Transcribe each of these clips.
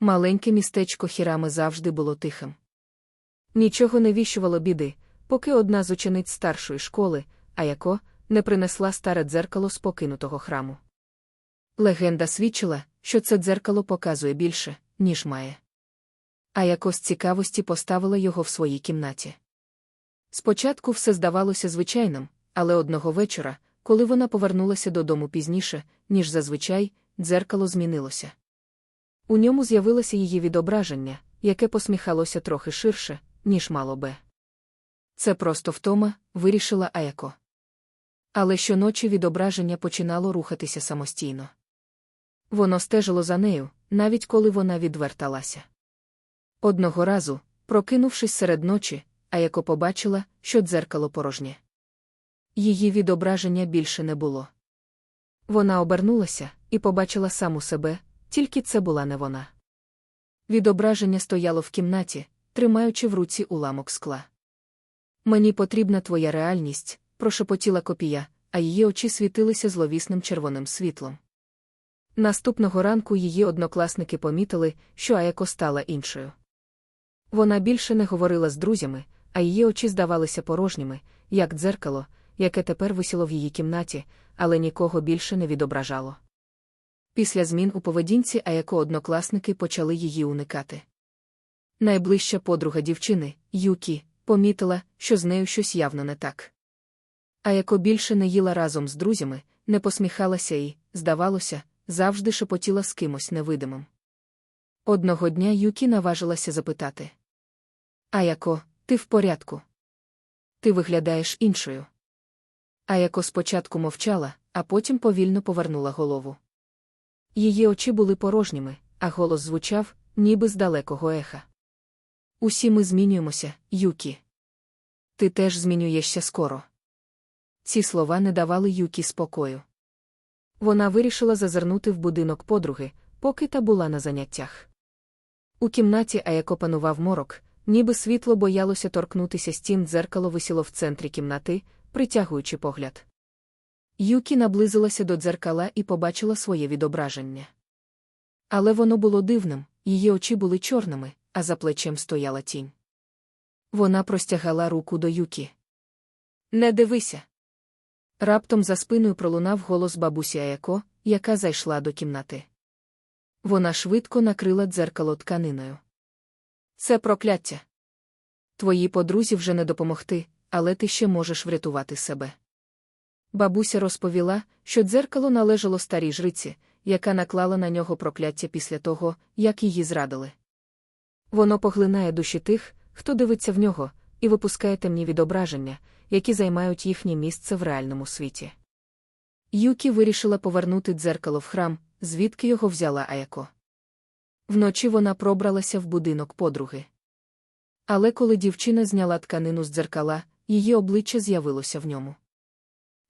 Маленьке містечко Хірами завжди було тихим. Нічого не віщувало біди, поки одна з учениць старшої школи, Аяко, не принесла старе дзеркало з покинутого храму. Легенда свідчила, що це дзеркало показує більше, ніж має. Аяко з цікавості поставила його в своїй кімнаті. Спочатку все здавалося звичайним, але одного вечора, коли вона повернулася додому пізніше, ніж зазвичай, дзеркало змінилося. У ньому з'явилося її відображення, яке посміхалося трохи ширше, ніж мало би. Це просто втома, вирішила Аяко. Але щоночі відображення починало рухатися самостійно. Воно стежило за нею, навіть коли вона відверталася. Одного разу, прокинувшись серед ночі, Аяко побачила, що дзеркало порожнє. Її відображення більше не було. Вона обернулася і побачила саму себе, тільки це була не вона. Відображення стояло в кімнаті, тримаючи в руці уламок скла. Мені потрібна твоя реальність, прошепотіла копія, а її очі світилися зловісним червоним світлом. Наступного ранку її однокласники помітили, що Аяко стала іншою. Вона більше не говорила з друзями, а її очі здавалися порожніми, як дзеркало, яке тепер висіло в її кімнаті, але нікого більше не відображало. Після змін у поведінці Аяко однокласники почали її уникати. Найближча подруга дівчини, Юкі, помітила, що з нею щось явно не так. Аяко більше не їла разом з друзями, не посміхалася і, здавалося, завжди шепотіла з кимось невидимим. Одного дня Юкі наважилася запитати: Аяко, ти в порядку? Ти виглядаєш іншою. Аяко спочатку мовчала, а потім повільно повернула голову. Її очі були порожніми, а голос звучав, ніби з далекого еха. Усі ми змінюємося, Юкі. Ти теж змінюєшся скоро. Ці слова не давали Юкі спокою. Вона вирішила зазирнути в будинок подруги, поки та була на заняттях. У кімнаті Аяко панував морок, ніби світло боялося торкнутися стін дзеркало висіло в центрі кімнати, притягуючи погляд. Юкі наблизилася до дзеркала і побачила своє відображення. Але воно було дивним, її очі були чорними, а за плечем стояла тінь. Вона простягала руку до Юкі. Не дивися. Раптом за спиною пролунав голос бабусі Аяко, яка зайшла до кімнати. Вона швидко накрила дзеркало тканиною. Це прокляття. Твої подрузі вже не допомогти, але ти ще можеш врятувати себе. Бабуся розповіла, що дзеркало належало старій жриці, яка наклала на нього прокляття після того, як її зрадили. Воно поглинає душі тих, хто дивиться в нього, і випускає темні відображення, які займають їхнє місце в реальному світі. Юкі вирішила повернути дзеркало в храм, звідки його взяла Аяко. Вночі вона пробралася в будинок подруги. Але коли дівчина зняла тканину з дзеркала, її обличчя з'явилося в ньому.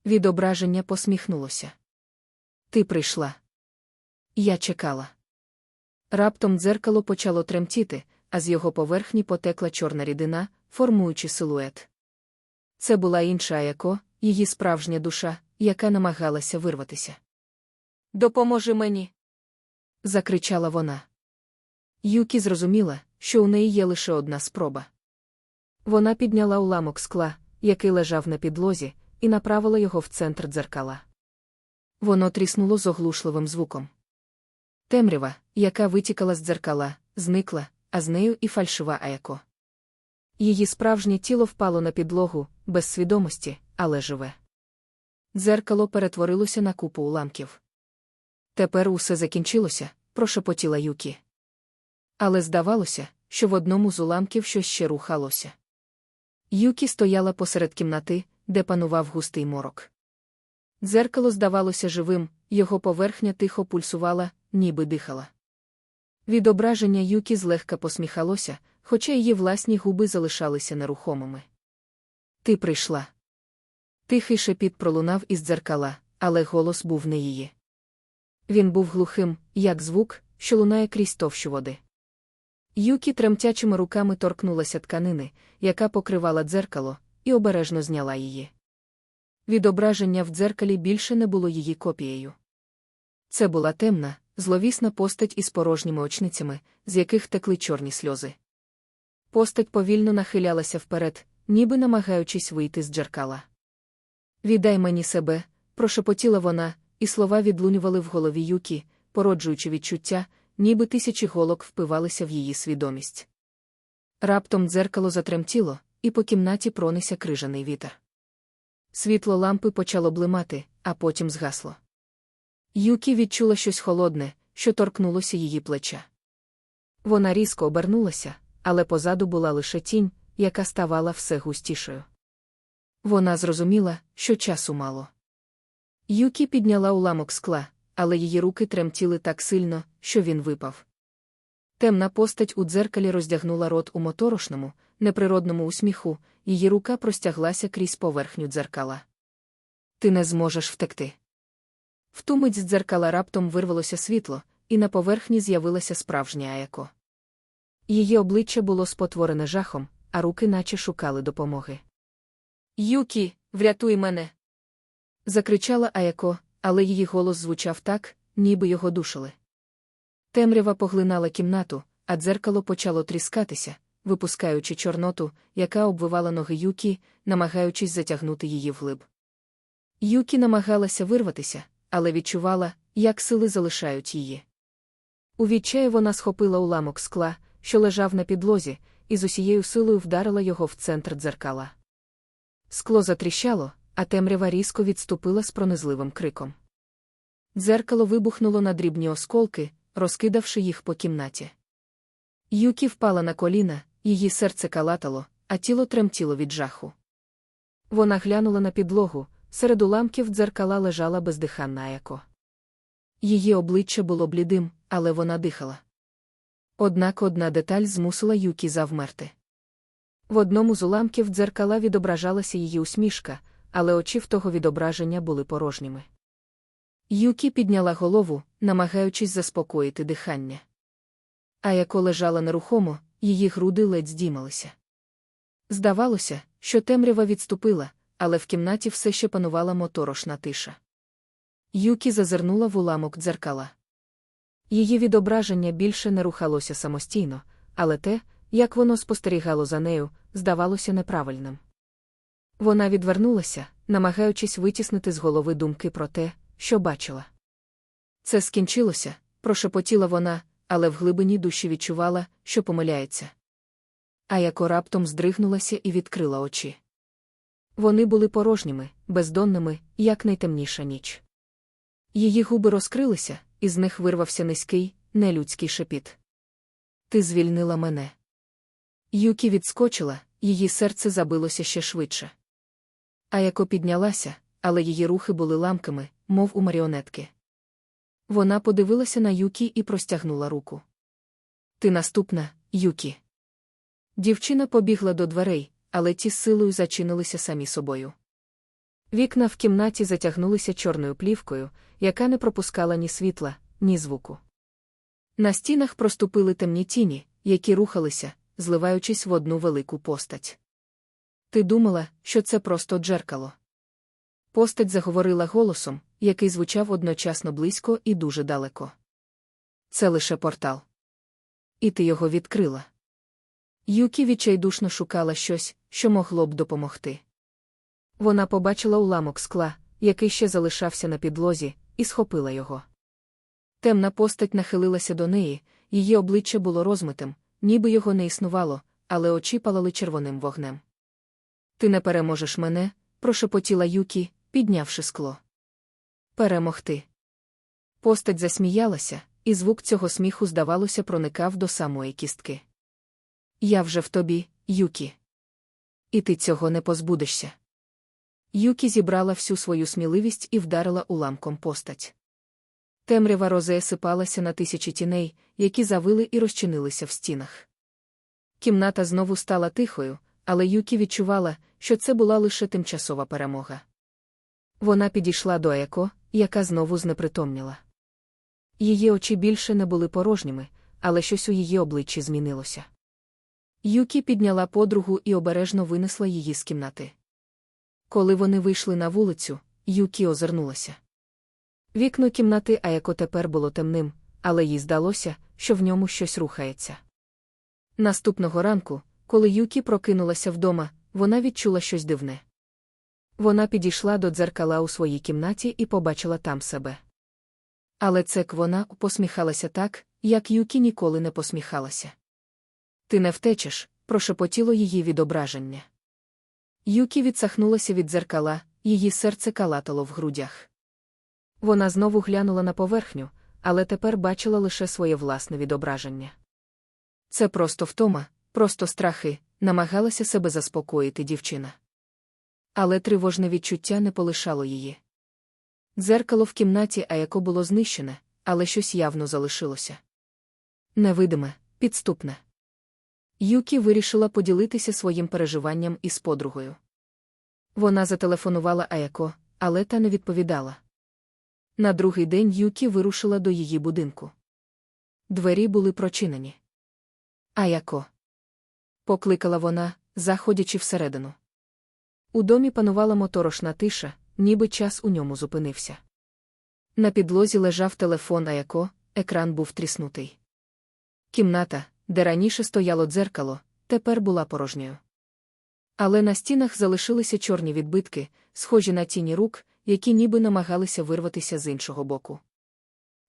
Відображення посміхнулося. Ти прийшла. Я чекала. Раптом дзеркало почало тремтіти, а з його поверхні потекла чорна рідина, формуючи силует. Це була інша Аяко, її справжня душа, яка намагалася вирватися. Допоможи мені. закричала вона. Юкі зрозуміла, що у неї є лише одна спроба. Вона підняла уламок скла, який лежав на підлозі, і направила його в центр дзеркала. Воно тріснуло з оглушливим звуком. Темрява, яка витікала з дзеркала, зникла, а з нею і фальшива Аяко. Її справжнє тіло впало на підлогу, без свідомості, але живе. Дзеркало перетворилося на купу уламків. Тепер усе закінчилося, прошепотіла Юкі. Але здавалося, що в одному з уламків щось ще рухалося. Юкі стояла посеред кімнати, де панував густий морок. Дзеркало здавалося живим, його поверхня тихо пульсувала, ніби дихала. Відображення Юкі злегка посміхалося, хоча її власні губи залишалися нерухомими. Ти прийшла. Тихий шепіт пролунав із дзеркала, але голос був не її. Він був глухим, як звук, що лунає крізь товщу води. Юкі тремтячими руками торкнулася тканини, яка покривала дзеркало, і обережно зняла її. Відображення в дзеркалі більше не було її копією. Це була темна, зловісна постать із порожніми очницями, з яких текли чорні сльози. Постать повільно нахилялася вперед, ніби намагаючись вийти з джеркала. Віддай мені себе, прошепотіла вона, і слова відлунювали в голові Юкі, породжуючи відчуття, ніби тисячі голок впивалися в її свідомість. Раптом дзеркало затремтіло, і по кімнаті пронися крижаний вітер. Світло лампи почало блимати, а потім згасло. Юкі відчула щось холодне, що торкнулося її плеча. Вона різко обернулася, але позаду була лише тінь, яка ставала все густішою. Вона зрозуміла, що часу мало. Юкі підняла уламок скла, але її руки тремтіли так сильно, що він випав. Темна постать у дзеркалі роздягнула рот у моторошному, неприродному усміху, її рука простяглася крізь поверхню дзеркала. Ти не зможеш втекти. В ту мить з дзеркала раптом вирвалося світло, і на поверхні з'явилася справжня Аяко. Її обличчя було спотворене жахом, а руки наче шукали допомоги. Юкі, врятуй мене. закричала Аяко, але її голос звучав так, ніби його душили. Темрява поглинала кімнату, а дзеркало почало тріскатися, випускаючи чорноту, яка обвивала ноги Юкі, намагаючись затягнути її вглиб. Юкі намагалася вирватися, але відчувала, як сили залишають її. У відчаї вона схопила уламок скла, що лежав на підлозі, і з усією силою вдарила його в центр дзеркала. Скло затріщало, а темрява різко відступила з пронизливим криком. Дзеркало вибухнуло на дрібні осколки, розкидавши їх по кімнаті. Юкі впала на коліна, її серце калатало, а тіло тремтіло від жаху. Вона глянула на підлогу, серед уламків дзеркала лежала бездиханна Аяко. Її обличчя було блідим, але вона дихала. Однак одна деталь змусила Юкі завмерти. В одному з уламків дзеркала відображалася її усмішка, але очі в того відображення були порожніми. Юкі підняла голову, намагаючись заспокоїти дихання. А яко лежала нерухомо, її груди ледь здіймалися. Здавалося, що темрява відступила, але в кімнаті все ще панувала моторошна тиша. Юкі зазирнула в уламок дзеркала. Її відображення більше не рухалося самостійно, але те, як воно спостерігало за нею, здавалося неправильним. Вона відвернулася, намагаючись витіснити з голови думки про те, що бачила. Це скінчилося, прошепотіла вона, але в глибині душі відчувала, що помиляється. А яко раптом здригнулася і відкрила очі. Вони були порожніми, бездонними, як найтемніша ніч. Її губи розкрилися, і з них вирвався низький, нелюдський шепіт. Ти звільнила мене. Юкі відскочила, її серце забилося ще швидше. А яко піднялася, але її рухи були ламкими, мов у маріонетки. Вона подивилася на Юкі і простягнула руку. Ти наступна, Юкі. Дівчина побігла до дверей, але ті з силою зачинилися самі собою. Вікна в кімнаті затягнулися чорною плівкою, яка не пропускала ні світла, ні звуку. На стінах проступили темні тіні, які рухалися, зливаючись в одну велику постать. Ти думала, що це просто джеркало. Постать заговорила голосом, який звучав одночасно близько і дуже далеко. Це лише портал. І ти його відкрила. Юкі відчайдушно шукала щось, що могло б допомогти. Вона побачила уламок скла, який ще залишався на підлозі, і схопила його. Темна постать нахилилася до неї, її обличчя було розмитим, ніби його не існувало, але очі палали червоним вогнем. Ти не переможеш мене, прошепотіла Юкі, піднявши скло. Перемогти. Постать засміялася, і звук цього сміху, здавалося, проникав до самої кістки. Я вже в тобі, Юкі. І ти цього не позбудешся. Юкі зібрала всю свою сміливість і вдарила уламком постать. Темрява розе сипалася на тисячі тіней, які завили і розчинилися в стінах. Кімната знову стала тихою, але Юкі відчувала, що це була лише тимчасова перемога. Вона підійшла до Еко, яка знову знепритомніла. Її очі більше не були порожніми, але щось у її обличчі змінилося. Юкі підняла подругу і обережно винесла її з кімнати. Коли вони вийшли на вулицю, Юкі озирнулася. Вікно кімнати Аяко тепер було темним, але їй здалося, що в ньому щось рухається. Наступного ранку, коли Юкі прокинулася вдома, вона відчула щось дивне. Вона підійшла до дзеркала у своїй кімнаті і побачила там себе. Але цек вона посміхалася так, як Юкі ніколи не посміхалася. Ти не втечеш, прошепотіло її відображення. Юкі відсахнулася від дзеркала, її серце калатало в грудях. Вона знову глянула на поверхню, але тепер бачила лише своє власне відображення. Це просто втома, просто страхи, намагалася себе заспокоїти дівчина. Але тривожне відчуття не полишало її. Дзеркало в кімнаті, а яко було знищене, але щось явно залишилося. Невидиме, підступне. Юкі вирішила поділитися своїм переживанням із подругою. Вона зателефонувала Аяко, але та не відповідала. На другий день Юкі вирушила до її будинку. Двері були прочинені. Аяко. Покликала вона, заходячи всередину. У домі панувала моторошна тиша, ніби час у ньому зупинився. На підлозі лежав телефон Аяко, екран був тріснутий. Кімната, де раніше стояло дзеркало, тепер була порожньою. Але на стінах залишилися чорні відбитки, схожі на тіні рук, які ніби намагалися вирватися з іншого боку.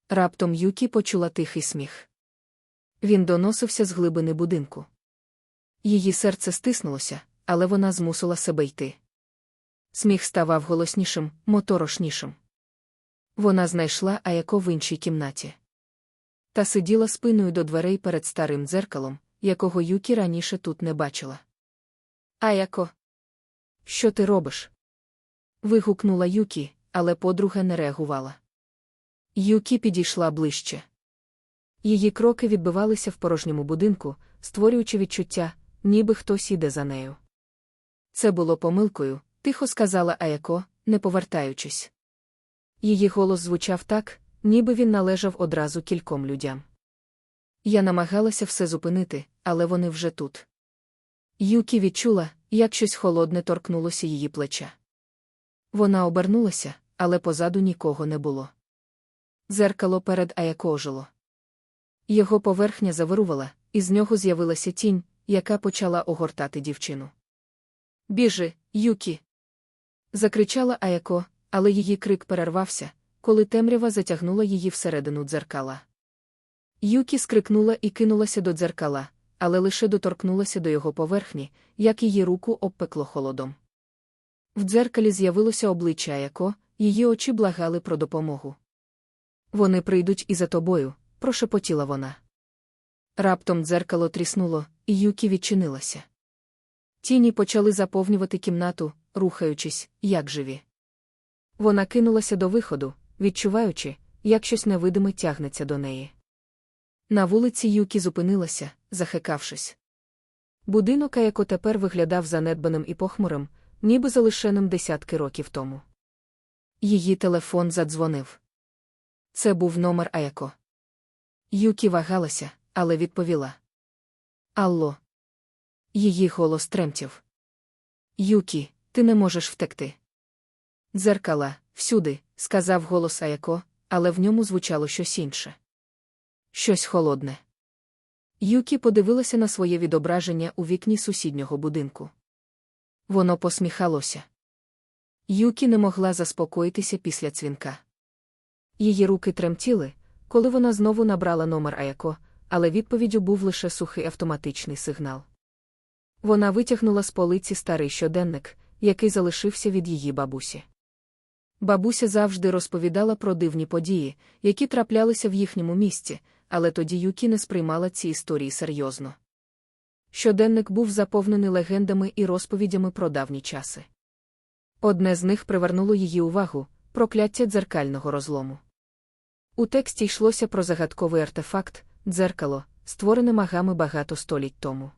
Раптом Юкі почула тихий сміх. Він доносився з глибини будинку. Її серце стиснулося, але вона змусила себе йти. Сміх ставав голоснішим, моторошнішим. Вона знайшла Аяко в іншій кімнаті. Та сиділа спиною до дверей перед старим дзеркалом, якого Юкі раніше тут не бачила. Аяко, що ти робиш? вигукнула Юкі, але подруга не реагувала. Юкі підійшла ближче. Її кроки відбивалися в порожньому будинку, створюючи відчуття, ніби хтось іде за нею. Це було помилкою, тихо сказала Аяко, не повертаючись. Її голос звучав так, ніби він належав одразу кільком людям. Я намагалася все зупинити, але вони вже тут. Юкі відчула, як щось холодне торкнулося її плеча. Вона обернулася, але позаду нікого не було. Зеркало перед Аяко ожило. Його поверхня завирувала, і з нього з'явилася тінь, яка почала огортати дівчину. Біжи, Юкі. закричала Аяко, але її крик перервався, коли темрява затягнула її всередину дзеркала. Юкі скрикнула і кинулася до дзеркала, але лише доторкнулася до його поверхні, як її руку обпекло холодом. В дзеркалі з'явилося обличчя Аяко, її очі благали про допомогу. Вони прийдуть і за тобою, прошепотіла вона. Раптом дзеркало тріснуло, і Юкі відчинилася. Тіні почали заповнювати кімнату, рухаючись, як живі. Вона кинулася до виходу, відчуваючи, як щось невидиме тягнеться до неї. На вулиці Юкі зупинилася, захекавшись. Будинок, Аяко тепер виглядав занедбаним і похмурим, ніби залишеним десятки років тому. Її телефон задзвонив. Це був номер Аяко. Юкі вагалася, але відповіла. Алло. Її голос тремтів. Юкі, ти не можеш втекти. Дзеркала, всюди, сказав голос Аяко, але в ньому звучало щось інше. Щось холодне. Юкі подивилася на своє відображення у вікні сусіднього будинку. Воно посміхалося. Юкі не могла заспокоїтися після дзвінка. Її руки тремтіли, коли вона знову набрала номер Аяко, але відповіддю був лише сухий автоматичний сигнал. Вона витягнула з полиці старий щоденник, який залишився від її бабусі. Бабуся завжди розповідала про дивні події, які траплялися в їхньому місті, але тоді Юкі не сприймала ці історії серйозно. Щоденник був заповнений легендами і розповідями про давні часи. Одне з них привернуло її увагу прокляття дзеркального розлому. У тексті йшлося про загадковий артефакт, дзеркало, створене магами багато століть тому.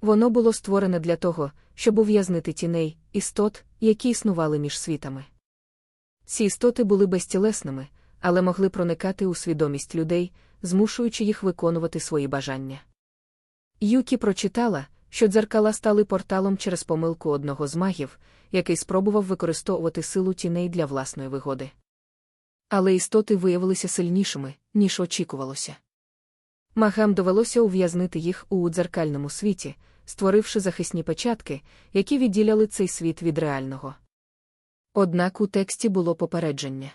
Воно було створене для того, щоб ув'язнити тіней, істот, які існували між світами. Ці істоти були безтілесними, але могли проникати у свідомість людей, змушуючи їх виконувати свої бажання. Юкі прочитала, що дзеркала стали порталом через помилку одного з магів, який спробував використовувати силу тіней для власної вигоди. Але істоти виявилися сильнішими, ніж очікувалося. Магам довелося ув'язнити їх у дзеркальному світі, створивши захисні печатки, які відділяли цей світ від реального. Однак у тексті було попередження.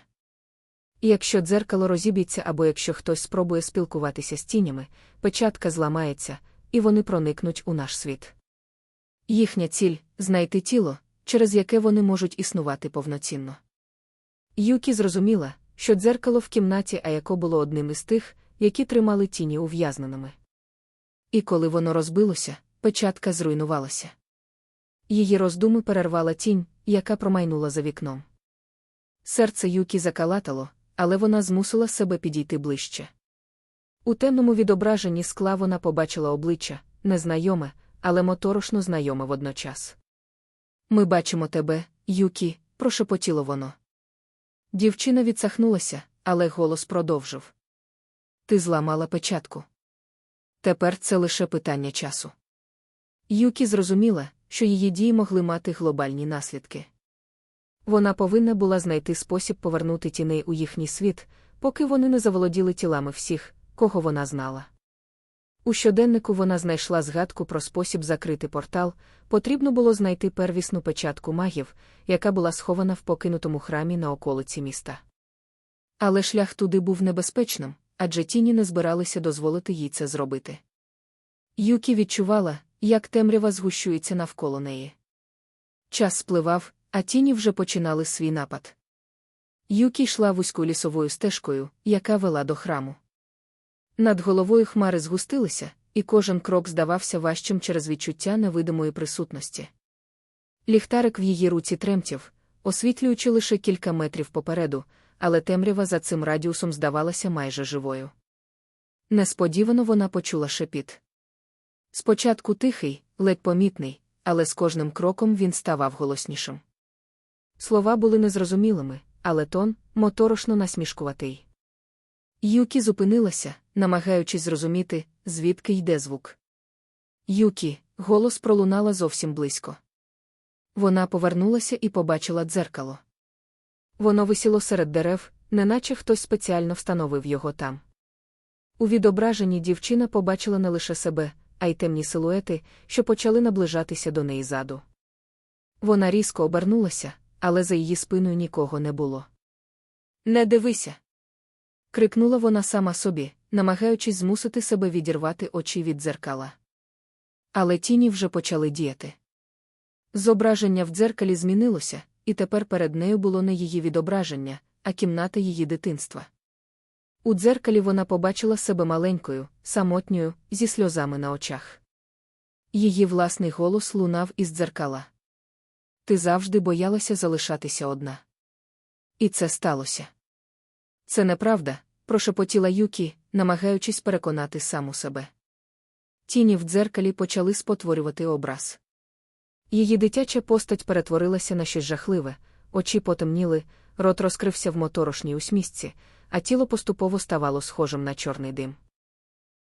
Якщо дзеркало розіб'ється або якщо хтось спробує спілкуватися з тінями, печатка зламається, і вони проникнуть у наш світ. Їхня ціль знайти тіло, через яке вони можуть існувати повноцінно. Юкі зрозуміла, що дзеркало в кімнаті Аяко було одним із тих, які тримали тіні ув'язненими. І коли воно розбилося, печатка зруйнувалася. Її роздуми перервала тінь, яка промайнула за вікном. Серце Юкі закалатало, але вона змусила себе підійти ближче. У темному відображенні скла вона побачила обличчя, незнайоме, але моторошно знайоме водночас. Ми бачимо тебе, Юкі, прошепотіло воно. Дівчина відсахнулася, але голос продовжив. Ти зламала печатку. Тепер це лише питання часу. Юкі зрозуміла, що її дії могли мати глобальні наслідки. Вона повинна була знайти спосіб повернути тіней у їхній світ, поки вони не заволоділи тілами всіх, кого вона знала. У щоденнику вона знайшла згадку про спосіб закрити портал, потрібно було знайти первісну печатку магів, яка була схована в покинутому храмі на околиці міста. Але шлях туди був небезпечним, адже тіні не збиралися дозволити їй це зробити. Юкі відчувала, як темрява згущується навколо неї. Час спливав, а тіні вже починали свій напад. Юкі йшла вузькою лісовою стежкою, яка вела до храму. Над головою хмари згустилися, і кожен крок здавався важчим через відчуття невидимої присутності. Ліхтарик в її руці тремтів, освітлюючи лише кілька метрів попереду, але темрява за цим радіусом здавалася майже живою. Несподівано вона почула шепіт. Спочатку тихий, ледь помітний, але з кожним кроком він ставав голоснішим. Слова були незрозумілими, але тон моторошно насмішкуватий. Юкі зупинилася, намагаючись зрозуміти, звідки йде звук. Юкі, голос пролунала зовсім близько. Вона повернулася і побачила дзеркало. Воно висіло серед дерев, неначе хтось спеціально встановив його там. У відображенні дівчина побачила не лише себе, а й темні силуети, що почали наближатися до неї ззаду. Вона різко обернулася, але за її спиною нікого не було. Не дивися. крикнула вона сама собі, намагаючись змусити себе відірвати очі від дзеркала. Але тіні вже почали діяти. Зображення в дзеркалі змінилося, і тепер перед нею було не її відображення, а кімната її дитинства. У дзеркалі вона побачила себе маленькою, самотньою, зі сльозами на очах. Її власний голос лунав із дзеркала. Ти завжди боялася залишатися одна. І це сталося. Це неправда, прошепотіла Юкі, намагаючись переконати саму себе. Тіні в дзеркалі почали спотворювати образ. Її дитяча постать перетворилася на щось жахливе, очі потемніли, рот розкрився в моторошній усмісці, а тіло поступово ставало схожим на чорний дим.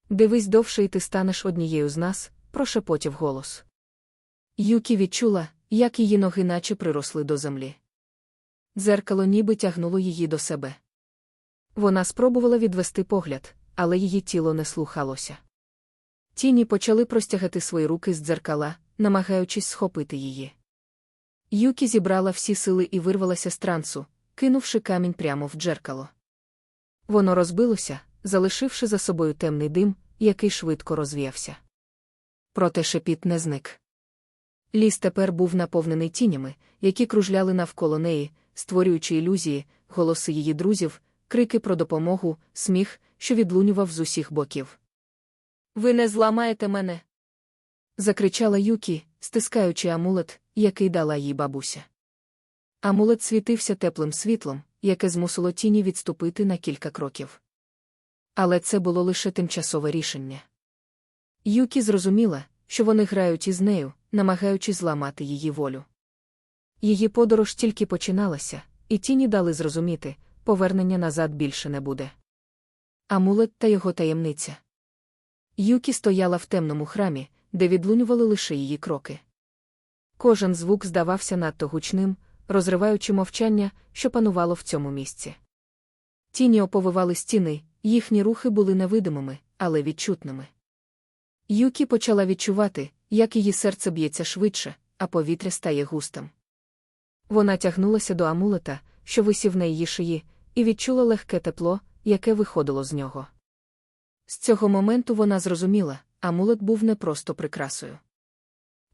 Дивись довше, і ти станеш однією з нас, прошепотів голос. Юкі відчула, як її ноги наче приросли до землі. Дзеркало ніби тягнуло її до себе. Вона спробувала відвести погляд, але її тіло не слухалося. Тіні почали простягати свої руки з дзеркала, намагаючись схопити її. Юкі зібрала всі сили і вирвалася з трансу, кинувши камінь прямо в дзеркало. Воно розбилося, залишивши за собою темний дим, який швидко розвіявся. Проте шепіт не зник. Ліс тепер був наповнений тінями, які кружляли навколо неї, створюючи ілюзії, голоси її друзів, крики про допомогу, сміх, що відлунював з усіх боків. Ви не зламаєте мене. закричала Юкі, стискаючи амулет, який дала їй бабуся. Амулет світився теплим світлом, яке змусило тіні відступити на кілька кроків. Але це було лише тимчасове рішення. Юкі зрозуміла, що вони грають із нею, намагаючись зламати її волю. Її подорож тільки починалася, і тіні дали зрозуміти, повернення назад більше не буде. Амулет та його таємниця. Юкі стояла в темному храмі, де відлунювали лише її кроки. Кожен звук здавався надто гучним, розриваючи мовчання, що панувало в цьому місці. Тіні оповивали стіни, їхні рухи були невидимими, але відчутними. Юкі почала відчувати, як її серце б'ється швидше, а повітря стає густим. Вона тягнулася до амулета, що висів на її шиї, і відчула легке тепло, яке виходило з нього. З цього моменту вона зрозуміла, амулет був не просто прикрасою.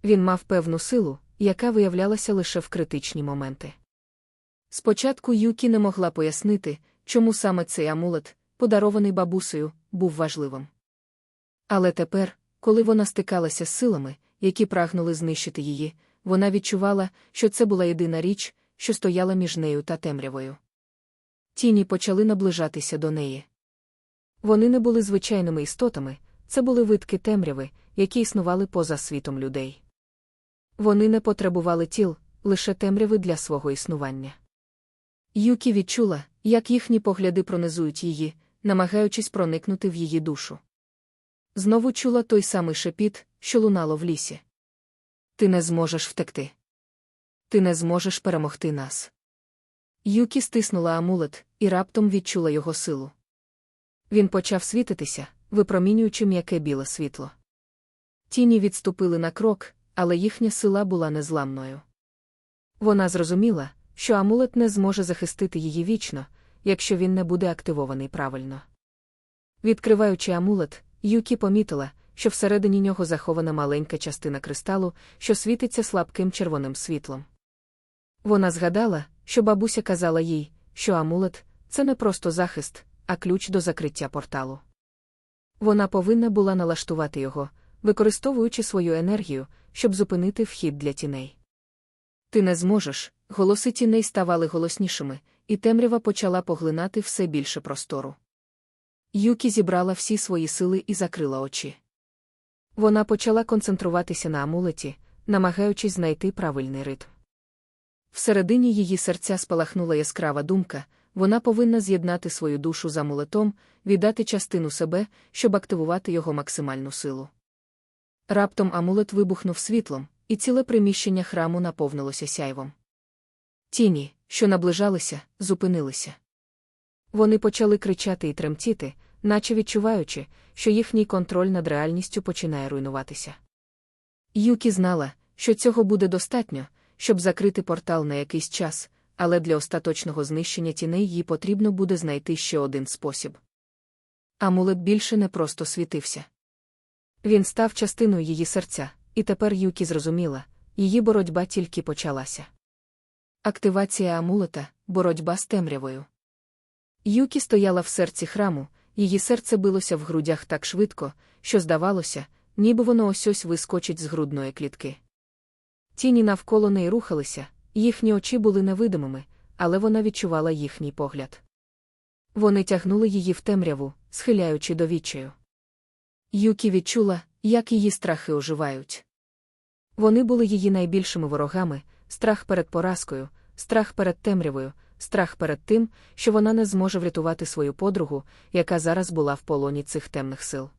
Він мав певну силу, яка виявлялася лише в критичні моменти. Спочатку Юкі не могла пояснити, чому саме цей амулет, подарований бабусею, був важливим. Але тепер, коли вона стикалася з силами, які прагнули знищити її, вона відчувала, що це була єдина річ, що стояла між нею та темрявою. Тіні почали наближатися до неї. Вони не були звичайними істотами, це були витки темряви, які існували поза світом людей. Вони не потребували тіл, лише темряви для свого існування. Юкі відчула, як їхні погляди пронизують її, намагаючись проникнути в її душу. Знову чула той самий шепіт, що лунало в лісі. Ти не зможеш втекти. Ти не зможеш перемогти нас. Юкі стиснула амулет і раптом відчула його силу. Він почав світитися, випромінюючи м'яке біле світло. Тіні відступили на крок, але їхня сила була незламною. Вона зрозуміла, що амулет не зможе захистити її вічно, якщо він не буде активований правильно. Відкриваючи амулет, Юкі помітила, що всередині нього захована маленька частина кристалу, що світиться слабким червоним світлом. Вона згадала, що бабуся казала їй, що амулет це не просто захист, а ключ до закриття порталу. Вона повинна була налаштувати його, використовуючи свою енергію, щоб зупинити вхід для тіней. Ти не зможеш, голоси тіней ставали голоснішими, і темрява почала поглинати все більше простору. Юкі зібрала всі свої сили і закрила очі. Вона почала концентруватися на амулеті, намагаючись знайти правильний ритм. Всередині її серця спалахнула яскрава думка вона повинна з'єднати свою душу з амулетом, віддати частину себе, щоб активувати його максимальну силу. Раптом амулет вибухнув світлом, і ціле приміщення храму наповнилося сяйвом. Тіні, що наближалися, зупинилися. Вони почали кричати і тремтіти, наче відчуваючи, що їхній контроль над реальністю починає руйнуватися. Юкі знала, що цього буде достатньо, щоб закрити портал на якийсь час, але для остаточного знищення тіней їй потрібно буде знайти ще один спосіб. Амулет більше не просто світився. Він став частиною її серця, і тепер Юкі зрозуміла, її боротьба тільки почалася. Активація амулета, боротьба з темрявою. Юкі стояла в серці храму, її серце билося в грудях так швидко, що здавалося, ніби воно ось ось вискочить з грудної клітки. Тіні навколо неї рухалися, їхні очі були невидимими, але вона відчувала їхній погляд. Вони тягнули її в темряву, схиляючи до відчаю. Юкі відчула, як її страхи оживають. Вони були її найбільшими ворогами, страх перед поразкою, страх перед темрявою, страх перед тим, що вона не зможе врятувати свою подругу, яка зараз була в полоні цих темних сил.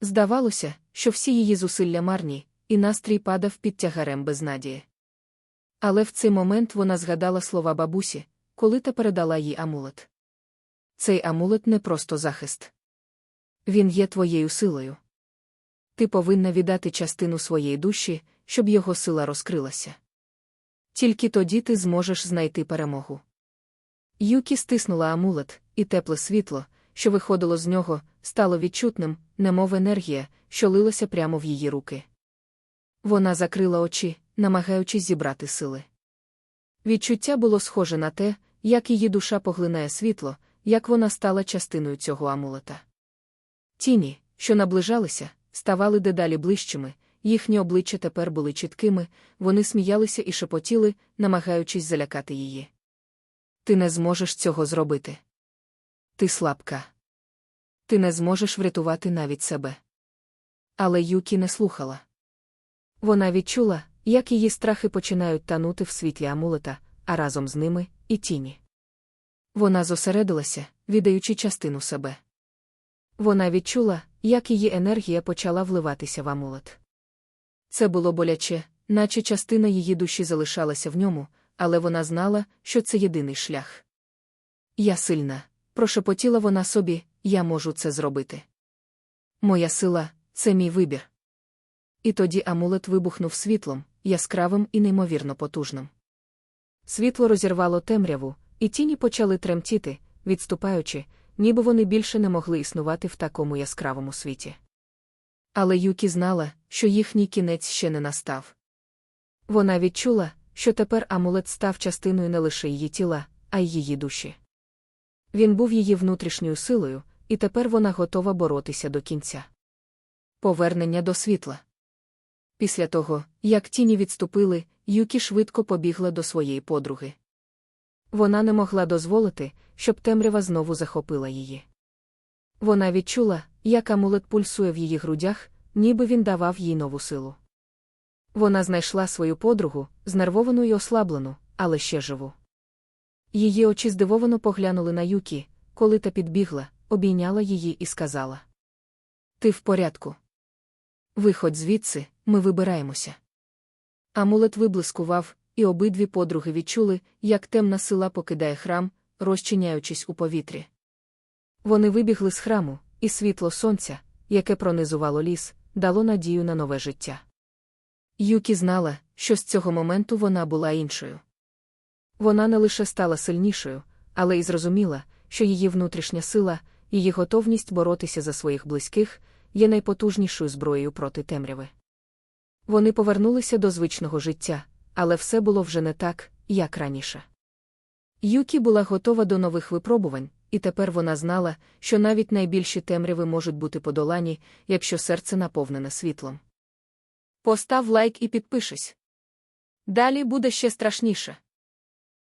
Здавалося, що всі її зусилля марні, і настрій падав під тягарем безнадії. Але в цей момент вона згадала слова бабусі, коли та передала їй амулет. Цей амулет не просто захист. Він є твоєю силою. Ти повинна віддати частину своєї душі, щоб його сила розкрилася. Тільки тоді ти зможеш знайти перемогу. Юкі стиснула амулет, і тепле світло, що виходило з нього, стало відчутним, немов енергія, що лилася прямо в її руки. Вона закрила очі, намагаючись зібрати сили. Відчуття було схоже на те, як її душа поглинає світло, як вона стала частиною цього амулета. Тіні, що наближалися, ставали дедалі ближчими, їхні обличчя тепер були чіткими, вони сміялися і шепотіли, намагаючись залякати її. Ти не зможеш цього зробити. Ти слабка. Ти не зможеш врятувати навіть себе. Але Юкі не слухала. Вона відчула, як її страхи починають танути в світлі амулета, а разом з ними і тіні. Вона зосередилася, віддаючи частину себе. Вона відчула, як її енергія почала вливатися в амулет. Це було боляче, наче частина її душі залишалася в ньому, але вона знала, що це єдиний шлях. Я сильна, прошепотіла вона собі, я можу це зробити. Моя сила це мій вибір. І тоді амулет вибухнув світлом, яскравим і неймовірно потужним. Світло розірвало темряву, і тіні почали тремтіти, відступаючи, ніби вони більше не могли існувати в такому яскравому світі. Але Юкі знала, що їхній кінець ще не настав. Вона відчула, що тепер амулет став частиною не лише її тіла, а й її душі. Він був її внутрішньою силою, і тепер вона готова боротися до кінця. Повернення до світла. Після того, як тіні відступили, Юкі швидко побігла до своєї подруги. Вона не могла дозволити, щоб темрява знову захопила її. Вона відчула, як амулет пульсує в її грудях, ніби він давав їй нову силу. Вона знайшла свою подругу, знервовану й ослаблену, але ще живу. Її очі здивовано поглянули на Юкі, коли та підбігла, обійняла її і сказала: Ти в порядку. Виходь звідси, ми вибираємося. Амулет виблискував, і обидві подруги відчули, як темна сила покидає храм, розчиняючись у повітрі. Вони вибігли з храму, і світло сонця, яке пронизувало ліс, дало надію на нове життя. Юкі знала, що з цього моменту вона була іншою. Вона не лише стала сильнішою, але й зрозуміла, що її внутрішня сила, її готовність боротися за своїх близьких є найпотужнішою зброєю проти темряви. Вони повернулися до звичного життя, але все було вже не так, як раніше. Юкі була готова до нових випробувань, і тепер вона знала, що навіть найбільші темряви можуть бути подолані, якщо серце наповнене світлом. Постав лайк і підпишись. Далі буде ще страшніше.